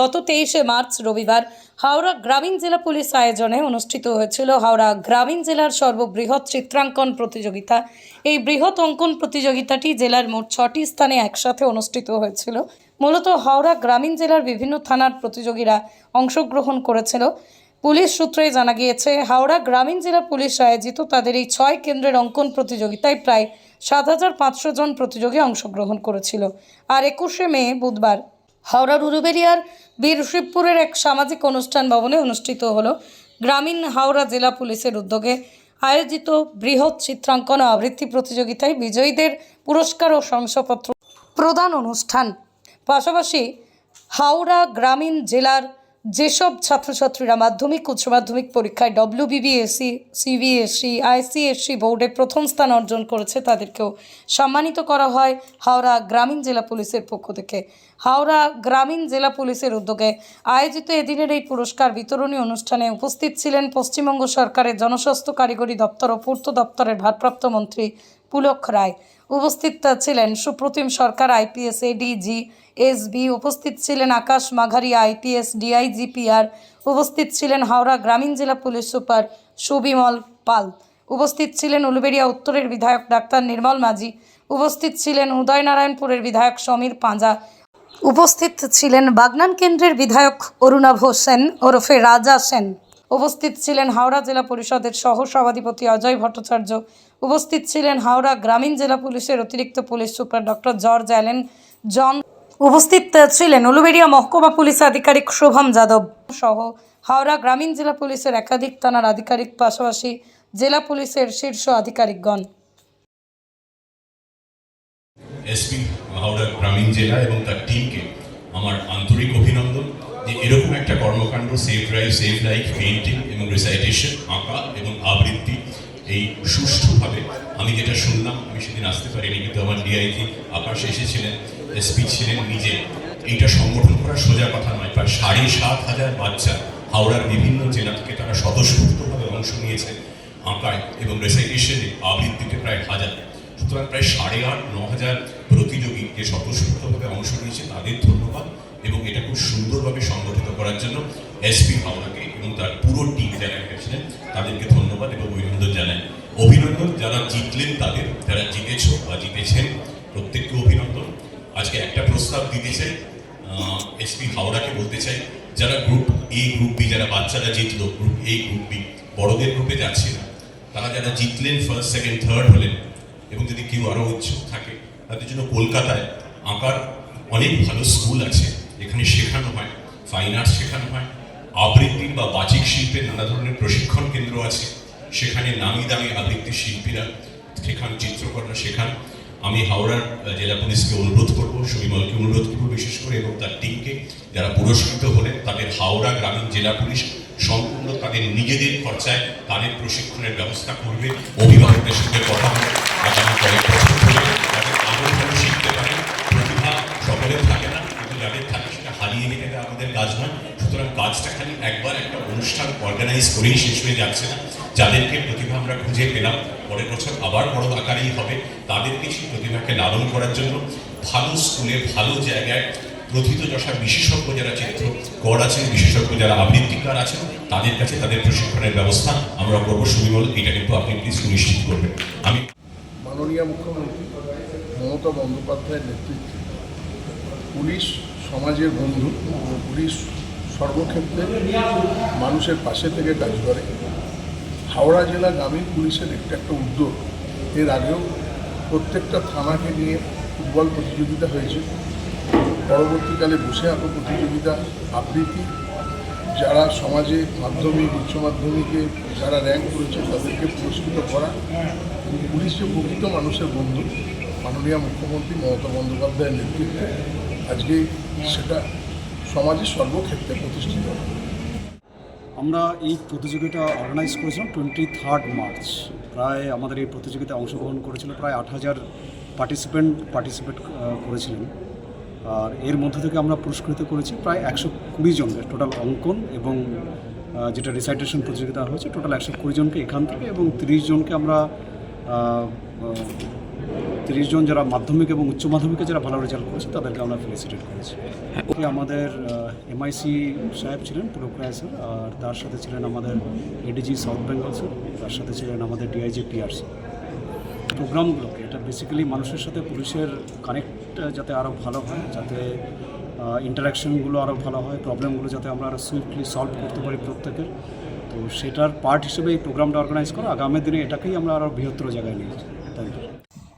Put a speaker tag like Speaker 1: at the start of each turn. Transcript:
Speaker 1: গত তেইশে মার্চ রবিবার হাওড়া গ্রামীণ জেলা পুলিশ আয়োজনে অনুষ্ঠিত হয়েছিল হাওড়া গ্রামীণ জেলার সর্ববৃহৎ চিত্রাঙ্কন প্রতিযোগিতা। এই বৃহৎ অঙ্কন প্রতিযোগিতাটি জেলার মোট ছটি স্থানে একসাথে অনুষ্ঠিত হয়েছিল। মূলত হাওড়া গ্রামীণ জেলার বিভিন্ন থানার প্রতিযোগীরা অংশগ্রহণ করেছিল। পুলিশ সূত্রে জানা গিয়েছে, হাওড়া গ্রামীণ জেলা পুলিশ আয়োজিত তাদের এই ছয় কেন্দ্রের অঙ্কন প্রতিযোগিতায় প্রায় সাত হাজার পাঁচশো জন প্রতিযোগী অংশগ্রহণ করেছিল। আর একুশে মে বুধবার হাওড়ার উরুবেরিয়ার বীর শিবপুরের এক সামাজিক অনুষ্ঠান ভবনে অনুষ্ঠিত হলো গ্রামীণ হাওড়া জেলা পুলিশের উদ্যোগে আয়োজিত বৃহৎ চিত্রাঙ্কন আবৃত্তি প্রতিযোগিতায় বিজয়ীদের পুরস্কার ও শংসাপত্র প্রদান অনুষ্ঠান। পাশাপাশি হাওড়া গ্রামীণ জেলার যেসব ছাত্রছাত্রীরা মাধ্যমিক, উচ্চ মাধ্যমিক পরীক্ষায় ডব্লিউবিবিএসসি সিবিএসসি আইসিএসসি বোর্ডে প্রথম স্থান অর্জন করেছে, তাদেরকেও সম্মানিত করা হয় হাওড়া গ্রামীণ জেলা পুলিশের পক্ষ থেকে। হাওড়া গ্রামীণ জেলা পুলিশের উদ্যোগে আয়োজিত এদিনের এই পুরস্কার বিতরণী অনুষ্ঠানে উপস্থিত ছিলেন পশ্চিমবঙ্গ সরকারের জনস্বাস্থ্য কারিগরি দপ্তর ও পূর্ত দপ্তরের ভারপ্রাপ্ত মন্ত্রী পুলক রায় উপস্থিত ছিলেন। Supratim Sarkar, IPS, ADG, SB উপস্থিত ছিলেন। আকাশ মাঘারি, আইপিএস, ডিআইজিপিআর উপস্থিত ছিলেন। হাওড়া গ্রামীণ জেলা পুলিশ সুপার সুবিমল পাল উপস্থিত ছিলেন। উলুবেড়িয়া উত্তরের বিধায়ক ডাক্তার নির্মল মাঝি উপস্থিত ছিলেন। উদয়নারায়ণপুরের বিধায়ক সমীর পাঁজা উপস্থিত ছিলেন। বাগনান কেন্দ্রের বিধায়ক অরুণাভ সেন ওরফে রাজা সেন উপস্থিত ছিলেন। হাওড়া জেলা পরিষদের সহ সভাধিপতি অজয় ভট্টাচার্য উপস্থিত ছিলেন হাওড়া গ্রামীণ জেলা পুলিশের অতিরিক্ত police super doctor George Allen John. উপস্থিত ছিলেন উলুবেড়িয়া মহকুমা পুলিশ আধিকারিক শোভম যাদব সহ হাওড়া গ্রামীণ জেলা পুলিশের একাধিক থানার আধিকারিক, পাশাপাশি জেলা পুলিশের শীর্ষ আধিকারিকগণ।
Speaker 2: এসপি হাওড়া গ্রামীণ জেলা এবং তার টিমকে আমার আন্তরিক অভিনন্দন যে এরকম একটা কর্মকাণ্ড save drive save life, painting এবং রিসাইটেশন, আঁকা এবং আবৃত্তি এই সুষ্ঠুভাবে, আমি যেটা শুনলাম, আমি সেদিন আসতে পারিনি, কিন্তু আমার ডিআইজি আকাশ এসেছিলেন এসপি ছিলেন নিজে। এইটা সংগঠন করা সোজা কথা নয়, প্রায় সাড়ে সাত হাজার বাচ্চা হাওড়ার বিভিন্ন জেলা থেকে তারা স্বতঃস্ফূর্তভাবে অংশ নিয়েছে, আঁকায় এবং রেসাইটেশনে আবৃত্তিতে প্রায় হাজার। সুতরাং প্রায় সাড়ে আট, ন হাজার প্রতিযোগী যে স্বতঃস্ফূর্তভাবে অংশ নিয়েছে, তাদের ধন্যবাদ, এবং এটা খুব সুন্দরভাবে সংগঠিত করার জন্য এসপি হাওড়াকে এবং তার পুরো টিম জিতলেন তাদের। যারা জিতেছ বা জিতেছেন, প্রত্যেককে অভিনন্দন। আজকে একটা প্রস্তাব দিতে চাই এসপি হাওড়াকে বলতে চাই, যারা গ্রুপ এ গ্রুপ বি যারা বাচ্চারা জিতলো গ্রুপ এ গ্রুপ বি বড়দের গ্রুপে যাচ্ছে না, তারা যারা জিতলেন ফার্স্ট সেকেন্ড থার্ড হলেন, এবং যদি কেউ আরও ইচ্ছুক থাকে, তাদের জন্য কলকাতায় আঁকার অনেক ভালো স্কুল আছে। এখানে শেখানো হয় ফাইন আর্টস শেখানো হয়, আবৃত্তি বা বাচিক শিল্পের নানা ধরনের প্রশিক্ষণ কেন্দ্র আছে। সেখানে নামি দামি আবৃত্তি শিল্পীরা শেখান চিত্রকররা শেখান। আমি হাওড়ার জেলা পুলিশকে অনুরোধ করব, সুবিমলকে অনুরোধ করব বিশেষ করে, এবং তার টিমকে যারা পুরস্কৃত হলেন, তাদের হাওড়া গ্রামীণ জেলা পুলিশ সম্পূর্ণ তাদের নিজেদের খরচায় তাদের প্রশিক্ষণের ব্যবস্থা করবে। অভিভাবকদের সঙ্গে কথা হবে, আগামী কয়েক বছর ধরে তাদের শিখতে পারে। প্রতিভা সকলের থাকে না, কিন্তু যাদের থাকে সেটা হারিয়ে দেওয়া আমাদের কাজ নয়। সুতরাং কাজটা খালি একবার একটা অনুষ্ঠান অর্গানাইজ করেই শেষ হয়ে যাচ্ছে না। যাদেরকে প্রতিভা আমরা খুঁজে পেলাম। পরের বছর আবার বড় আকারেই হবে তাদেরকে সেই প্রতিভাকে লালন করার জন্য। ভালো স্কুলে, ভালো জায়গায় প্রথিত যশা বিশেষজ্ঞ যারা চিত্র গড় আছেন, বিশেষজ্ঞ যারা আবৃত্তিকার আছেন, তাদের কাছে তাদের প্রশিক্ষণের ব্যবস্থা আমরা করব সুবিমল এটা কিন্তু আপনি প্লিজ সুনিশ্চিত করবেন। আমি
Speaker 3: মাননীয় মুখ্যমন্ত্রী মমতা বন্দ্যোপাধ্যায়ের নেতৃত্বে পুলিশ সমাজের বন্ধু পুলিশ সর্বক্ষেত্রে মানুষের পাশে থেকে কাজ করে। হাওড়া জেলা গ্রামীণ পুলিশের একটা একটা উদ্যোগ। এর আগেও প্রত্যেকটা থানাকে নিয়ে ফুটবল প্রতিযোগিতা হয়েছে। পরবর্তীকালে বসে আঁকো প্রতিযোগিতা, আবৃত্তি। যারা সমাজে মাধ্যমিক, উচ্চ মাধ্যমিকে যারা র্যাঙ্ক করেছে তাদেরকে পুরস্কৃত করা। পুলিশ যে প্রকৃত মানুষের বন্ধু, মাননীয় মুখ্যমন্ত্রী মমতা বন্দ্যোপাধ্যায়ের নেতৃত্বে আজকে সেটা সমাজের সর্বক্ষেত্রে প্রতিষ্ঠিত।
Speaker 4: আমরা এই প্রতিযোগিতা অর্গানাইজ করেছিলাম টোয়েন্টি থার্ড মার্চ প্রায় আমাদের এই প্রতিযোগিতায় অংশগ্রহণ করেছিল প্রায় আট হাজার পার্টিসিপেন্ট পার্টিসিপেট করেছিলেন। আর এর মধ্য থেকে আমরা পুরস্কৃত করেছি প্রায় একশো কুড়ি জনকে টোটাল অঙ্কন এবং যেটা রিসাইটেশন প্রতিযোগিতা হয়েছে টোটাল একশো কুড়ি জনকে এখান থেকে এবং তিরিশ জনকে আমরা তিরিশ জন যারা মাধ্যমিক এবং উচ্চ মাধ্যমিকে যারা ভালো রেজাল্ট করেছে তাদেরকে আমরা ফেলিসিটেট করেছি। ওকে আমাদের এমআইসি সাহেব ছিলেন পুরোক্রায় স্যার আর তার সাথে ছিলেন আমাদের এডিজি সাউথ বেঙ্গল স্যার তার সাথে ছিলেন আমাদের ডিআইজি টিআরসি প্রোগ্রামগুলোকে এটা বেসিক্যালি মানুষের সাথে পুলিশের কানেক্ট যাতে আরও ভালো হয় যাতে ইন্টারাকশনগুলো আরও ভালো হয় প্রবলেমগুলো যাতে আমরা আরও সুইফটলি সলভ করতে পারি প্রত্যেকের। তো সেটার পার্ট হিসেবে এই প্রোগ্রামটা অর্গানাইজ করা। আগামী দিনে এটাকেই আমরা আরও বৃহত্তর জায়গায় নিয়ে যাই থ্যাংক ইউ